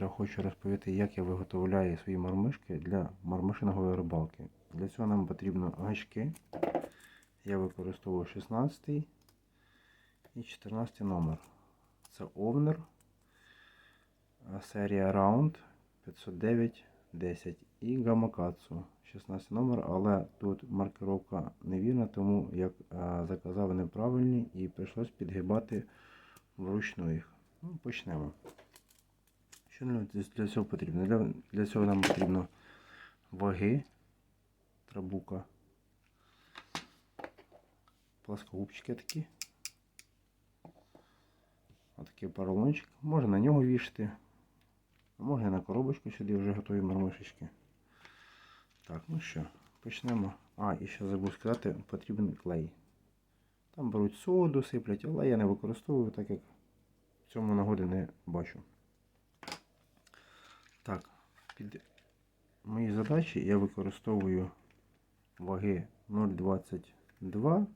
Я хочу розповісти, як я виготовляю свої мармишки для мармишинової рибалки. Для цього нам потрібно гачки. Я використовую 16 і 14 номер. Це овнер, серія Round 509 10 і Гамакацу 16 номер, але тут маркировка невірна, тому як заказав неправильні і прийшлось підгибати вручну їх. Ну, почнемо. Що для- цього потрібно? Для, для цього нам потрібно ваги, трабука, пласкогубчики такі. Отакий поролончик. Можна на нього вішати. Можна на коробочку сюди вже готові мармишечки. Так, ну що, почнемо. А, і ще забув сказати, потрібен клей. Там беруть соду, сиплять, але я не використовую, так як в цьому нагоди не бачу. Так, під мої задачі я використовую ваги 0,22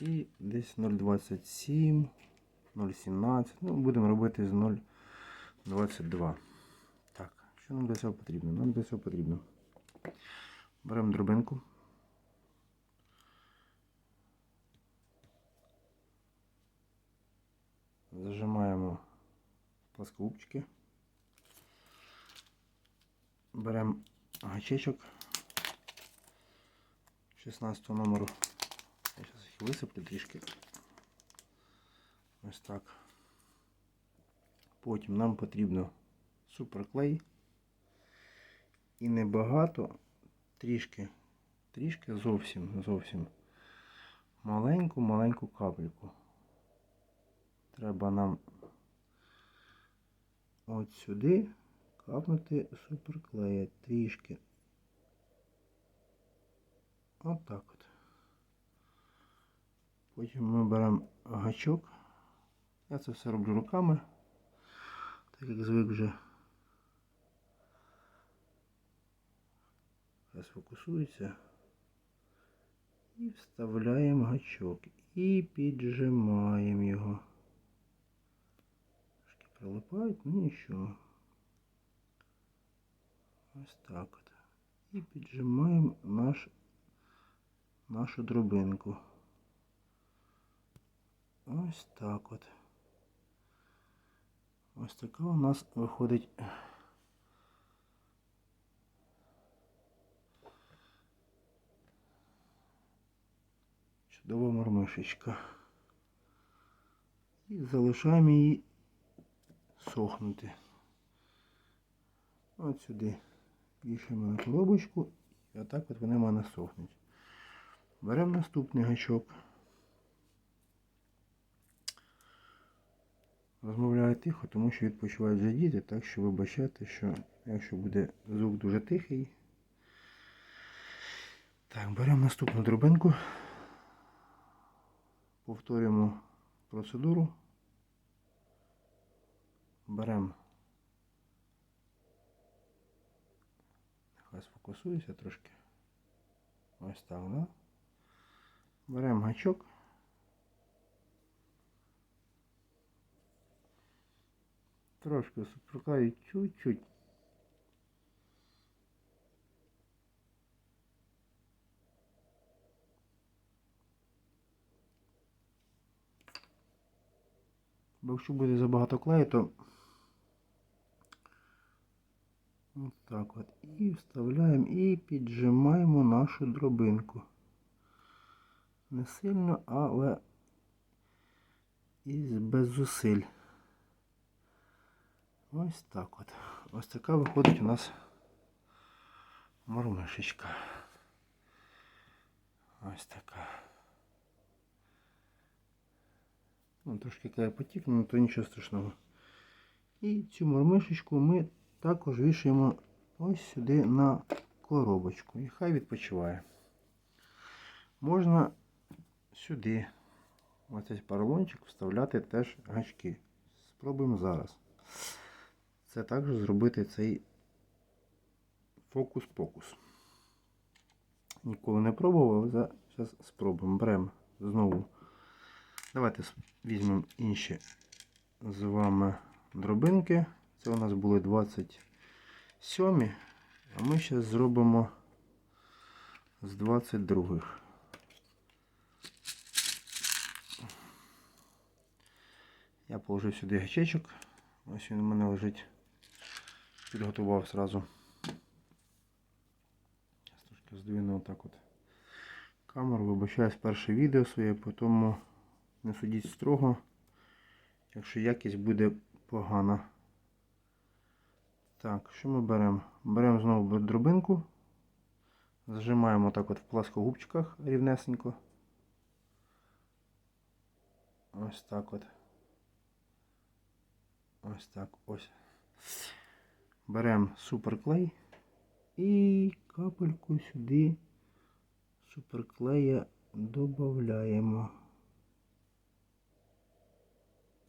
і десь 0,27, 0,17. Ну, будемо робити з 0,22. Так, що нам для цього потрібно? Нам для цього потрібно. Беремо дробинку. Зажимаємо пласкогубчики. Беремо гачечок 16 номеру. Я зараз їх висиплю трішки. Ось так. Потім нам потрібно суперклей. І небагато, трішки, трішки зовсім, зовсім маленьку-маленьку капельку. Треба нам от сюди капнути суперклея трішки. От так от. Потім ми беремо гачок. Я це все роблю руками, так як звик вже. Зараз фокусується. І вставляємо гачок. І піджимаємо його. Прилипають, ну нічого. Ось так от. І піджимаємо наш, нашу дробинку. Ось так от. Ось така у нас виходить. Чудова мармишечка. І залишаємо її сохнути. От сюди вішаємо на коробочку і отак от вони в мене сохнуть. Беремо наступний гачок. Розмовляю тихо, тому що відпочивають вже діти, так що вибачайте, що якщо буде звук дуже тихий. Так, беремо наступну дробинку. Повторюємо процедуру. Беремо. Нехай сфокусується трошки. Ось так, да? Беремо гачок. Трошки супроклаю чуть-чуть. Бо якщо буде забагато клею, то Ось так от. І вставляємо і піджимаємо нашу дробинку. Не сильно, але і без зусиль. Ось так от. Ось така виходить у нас мармишечка. Ось така. Ну, трошки клею потік, але то нічого страшного. І цю мармишечку ми також вішаємо ось сюди на коробочку. І хай відпочиває. Можна сюди, ось цей поролончик, вставляти теж гачки. Спробуємо зараз. Це також зробити цей фокус-покус. Ніколи не пробував, але зараз спробуємо. Беремо знову Давайте візьмемо інші з вами дробинки. Це у нас були 27, а ми зараз зробимо з 22. Я положив сюди гачечок. Ось він у мене лежить. Підготував зразу. Зараз трошки здвину отак от камеру. Вибачаюсь перше відео своє, тому не судіть строго, якщо якість буде погана. Так, що ми беремо? Беремо знову дробинку. Зажимаємо так от в пласкогубчиках рівнесенько. Ось так от. Ось так ось. Беремо суперклей і капельку сюди суперклея додаємо.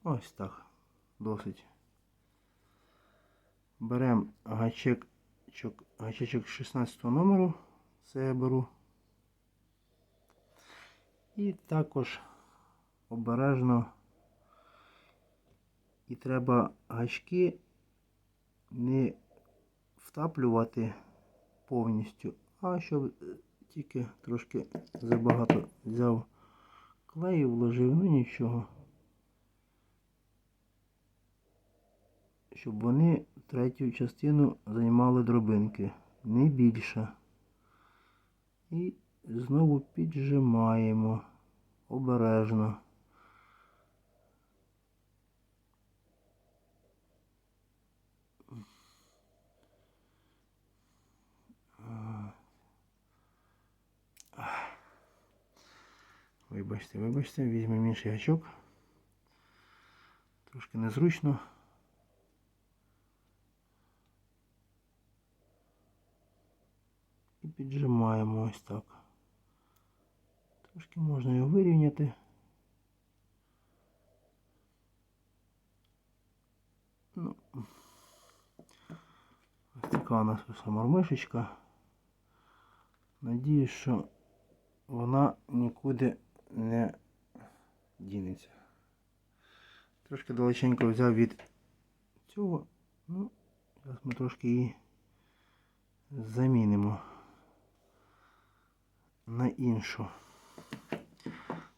Ось так. Досить. Беремо гачек, чок- гачечок 16 номеру. Це я беру. І також обережно і треба гачки не втаплювати повністю, а щоб тільки трошки забагато взяв клею, вложив, ну нічого. Щоб вони третю частину займали дробинки, не більше. І знову піджимаємо обережно. Вибачте, вибачте, візьмемо інший гачок. Трошки незручно. Піджимаємо ось так. Трошки можна його вирівняти. Ну, ось така у нас вийшла мормишечка. Надіюсь, що вона нікуди не дінеться. Трошки далеченько взяв від цього. Ну, зараз ми трошки її замінимо на іншу.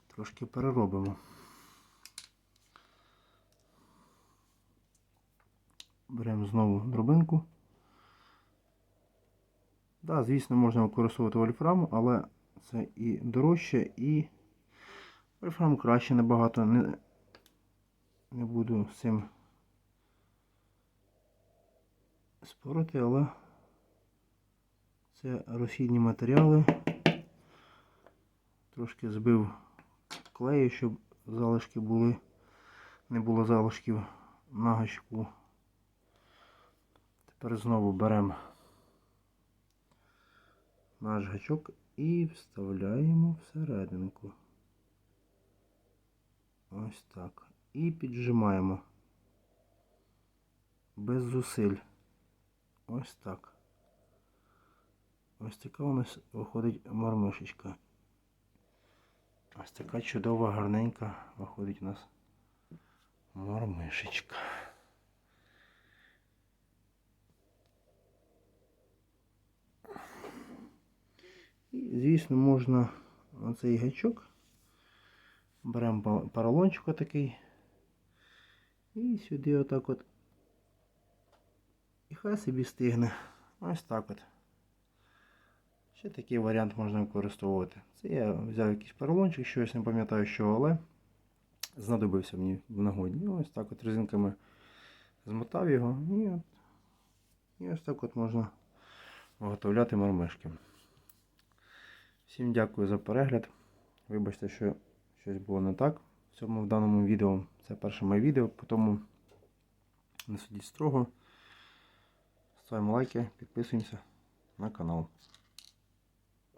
Трошки переробимо. Беремо знову дробинку. Да, звісно, можна використовувати вольфрам, але це і дорожче, і вольфрам краще набагато. Не, не буду з цим спорити, але це розхідні матеріали. Трошки збив клею, щоб залишки були, не було залишків на гачку. Тепер знову беремо наш гачок і вставляємо всерединку. Ось так. І піджимаємо без зусиль. Ось так. Ось така у нас виходить мармишечка. Ось така чудова, гарненька виходить у нас мормишечка. І, звісно, можна оцей гачок. Беремо поролончик отакий. І сюди отак от. І хай собі стигне. Ось так от. Ще такий варіант можна використовувати. Це я взяв якийсь поролончик, щось не пам'ятаю що, але знадобився мені в нагоді. Ось так от резинками змотав його і, от, і ось так от можна виготовляти мармишки. Всім дякую за перегляд. Вибачте, що щось було не так в цьому в даному відео. Це перше моє відео, тому не судіть строго. Ставимо лайки, підписуємося на канал.